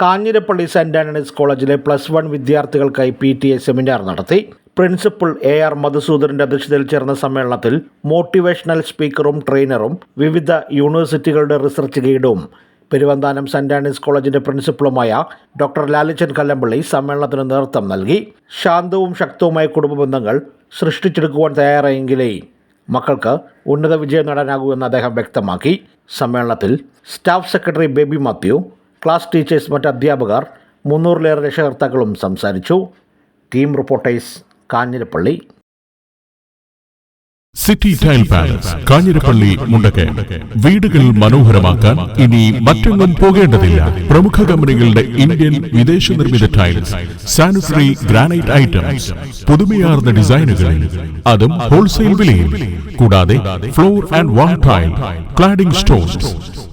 Kanjirappally saint Antony's കോളേജിലെ plus one വിദ്യാർത്ഥികൾക്കായി P T A seminar നടത്തി. പ്രിൻസിപ്പൽ എ ആർ മധുസൂദരന്റെ അധ്യക്ഷതയിൽ ചേർന്ന സമ്മേളനത്തിൽ മോട്ടിവേഷണൽ സ്പീക്കറും ട്രെയിനറും വിവിധ യൂണിവേഴ്സിറ്റികളുടെ റിസർച്ച് ഗൈഡും പെരുവന്താനം സെന്റ് ആന്റണീസ് കോളേജിന്റെ പ്രിൻസിപ്പളുമായ ഡോക്ടർ ലാലിച്ചൻ കല്ലമ്പള്ളി സമ്മേളനത്തിന് നേതൃത്വം നൽകി. ശാന്തവും ശക്തവുമായ കുടുംബ ബന്ധങ്ങൾ സൃഷ്ടിച്ചെടുക്കുവാൻ തയ്യാറായെങ്കിലേ മക്കൾക്ക് ഉന്നത വിജയം നേടാനാകൂ എന്ന് അദ്ദേഹം വ്യക്തമാക്കി. സമ്മേളനത്തിൽ staff secretary Baby Mathew class teachers മറ്റ് അധ്യാപകർ മുന്നൂറിലേറെ രക്ഷകർത്താക്കളും സംസാരിച്ചു. Team reporters Kanjirappally. City tile palace Kanjirappally Mundakayam. വീടുകൾ മനോഹരമാക്കാൻ ഇനി മറ്റൊന്നും പോകേണ്ടതില്ല. പ്രമുഖ കമ്പനികളുടെ ഇന്ത്യൻ വിദേശ നിർമ്മിത ടൈൽസ് സാനിറ്ററി ഗ്രാനൈറ്റ് ഐറ്റംസ് പുതുമയാർന്ന ഡിസൈനുകളിൽ അതും ഹോൾസെയിൽ വിലയിൽ. കൂടാതെ floor and wall tile cladding stones